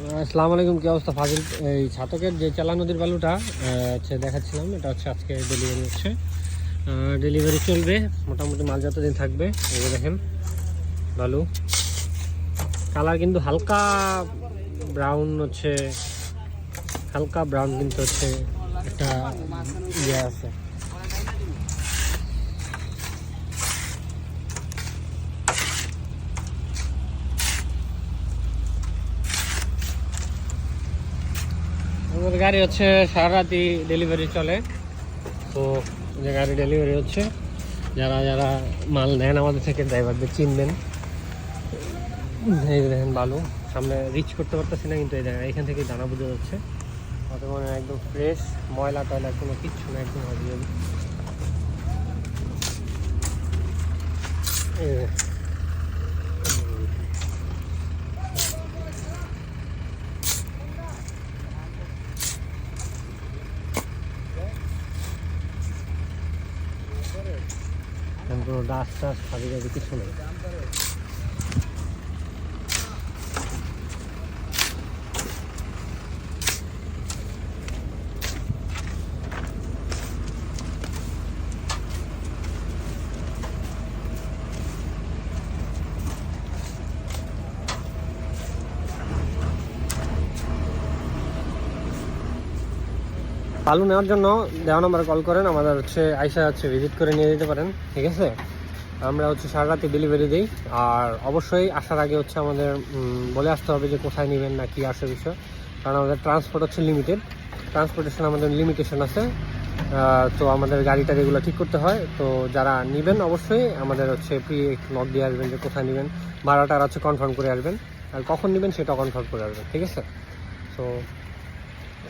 আসসালামু আলাইকুম, কি অবস্থা? ফাজিল, এই ছাতকের যে চালা নদীর বালুটা হচ্ছে দেখাচ্ছিলাম, এটা হচ্ছে আজকে ডেলিভারি হচ্ছে। ডেলিভারি চলবে, মোটামুটি মাল যতদিন থাকবে, এই দেখেন, বালু। কালার কিন্তু হালকা ব্রাউন হচ্ছে, হালকা ব্রাউন কিন্তু হচ্ছে একটা ইয়ে আছে। আমাদের গাড়ি হচ্ছে সারা রাতি ডেলিভারি চলে। তো যে গাড়ি ডেলিভারি হচ্ছে, যারা যারা মাল নেন আমাদের থেকে ড্রাইভারদের চিনবেন। এই দেখেন বালু, সামনে রিচ করতে পারতেছি না, কিন্তু এই দেখেন এখান থেকে দানা বুঝে যাচ্ছে। অত মানে একদম ফ্রেশ ময়লা টয়লা কোনো কিচ্ছু না, একদম হবে এই কোনো ডাস টাস খাবি যাবে কিছু নেই। আলু নেওয়ার জন্য দেওয়া নাম্বার কল করেন, আমাদের হচ্ছে আইসা হচ্ছে ভিজিট করে নিয়ে যেতে পারেন, ঠিক আছে? আমরা হচ্ছে সারা রাতে ডেলিভারি দিই, আর অবশ্যই আসার আগে হচ্ছে আমাদের বলে আসতে হবে যে কোথায় নেবেন না কি আসে বিষয়, কারণ আমাদের ট্রান্সপোর্ট হচ্ছে লিমিটেড ট্রান্সপোর্টেশন আমাদের লিমিটেশন আছে তো আমাদের গাড়িটা এগুলো ঠিক করতে হয়, তো যারা নেবেন অবশ্যই আমাদের হচ্ছে প্রি নক দিয়ে আসবেন যে কোথায় নেবেন ভাড়াটা আর হচ্ছে কনফার্ম করে আসবেন, আর কখন নেবেন সেটা কনফার্ম করে আসবেন, ঠিক আছে? তো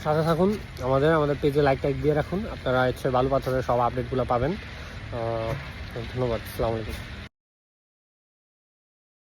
সাথে থাকুন আমাদের আমাদের পেজে লাইক টাইক দিয়ে রাখুন। আপনারা হচ্ছে বালু পাথরের সব আপডেটগুলো পাবেন। ধন্যবাদ আলাইকুম।